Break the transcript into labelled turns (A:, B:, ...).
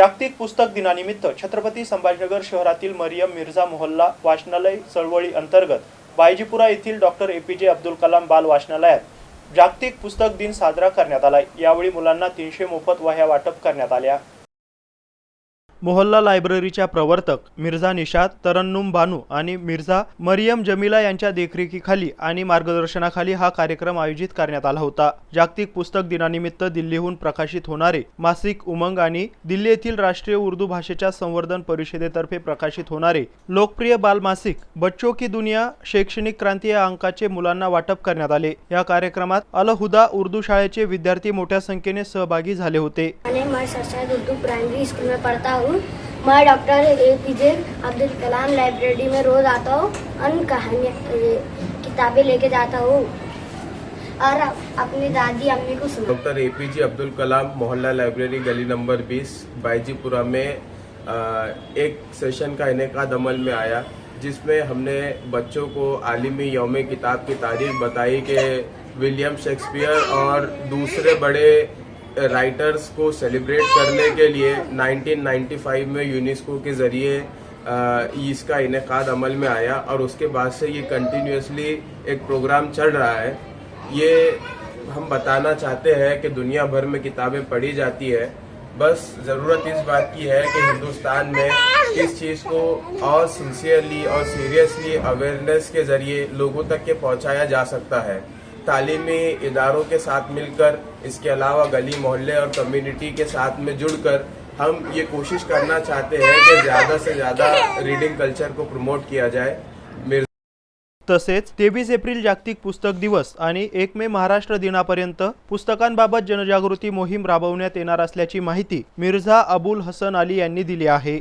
A: जागतिक पुस्तक दिनानिमित्त छत्रपती संभाजीनगर शहरातील मरियम मिर्झा मोहल्ला वाचनालय चळवळी अंतर्गत बायजीपुरा येथील doctor A P J Abdul Kalam बाल वाचनालयात जागतिक पुस्तक दिन साजरा करण्यात आला. यावेळी मुलांना तीनशे मोफत वह्या वाटप करण्यात आल्या. मोहल्ला लायब्ररीच्या प्रवर्तक मिर्झा निषाद तरन्नुम बानू आणि मिर्झा मरियम जमिला यांच्या देखरेखीखाली आणि मार्गदर्शनाखाली हा कार्यक्रम आयोजित करण्यात आला होता. जागतिक पुस्तक दिनानिमित्त दिल्लीहून प्रकाशित होणारे मासिक उमंग आणि दिल्ली येथील राष्ट्रीय उर्दू भाषेच्या संवर्धन परिषदेतर्फे प्रकाशित होणारे लोकप्रिय बालमासिक बच्चो की दुनिया शैक्षणिक क्रांती या अंकाचे मुलांना वाटप करण्यात आले. या कार्यक्रमात अल हुदा उर्दू शाळेचे विद्यार्थी मोठ्या संख्येने सहभागी झाले होते.
B: मैं उर्दू प्राइमरी स्कूल में पढ़ता हूँ मैं doctor A P J Abdul Kalam library में रोज आता हूँ। अन कहानियाँ किताबें लेके जाता हूँ। और अपनी दादी, अम्मी को सुना।
C: Doctor A P J Abdul Kalam Mohalla library, Gully number 20 Baijipura में एक सेशन का इनका अमल में आया, जिसमें हमने बच्चों को आलिमी योम किताब की तारीख बताई कि विलियम शेक्सपियर और दूसरे बड़े राइटर्स को सेलिब्रेट करने के लिए 1995 में यूनेस्को के ज़रिए इसका इनका अमल में आया और उसके बाद से ये कंटिन्यूसली एक प्रोग्राम चल रहा है। ये हम बताना चाहते हैं कि दुनिया भर में किताबें पढ़ी जाती है। बस ज़रूरत इस बात की है कि हिंदुस्तान में इस चीज़ को और सिंसियरली और सीरियसली अवेयरनेस के ज़रिए लोगों तक के पहुँचाया जा सकता है। तालीमी इदारों के साथ मिलकर इसके अलावा गली मोहल्ले और कम्युनिटी के साथ में जुड़कर हम ये कोशिश करना चाहते हैं कि ज़्यादा से ज़्यादा रीडिंग कल्चर को प्रमोट किया जाए।
A: तसेच तेवीस एप्रिल जागतिक पुस्तक दिवस आणि एक मे महाराष्ट्र दिनापर्यंत पुस्तकांबाबत जनजागृती मोहीम राबवण्यात येणार असल्याची माहिती मिर्झा अबुल हसन अली यांनी दिली आहे.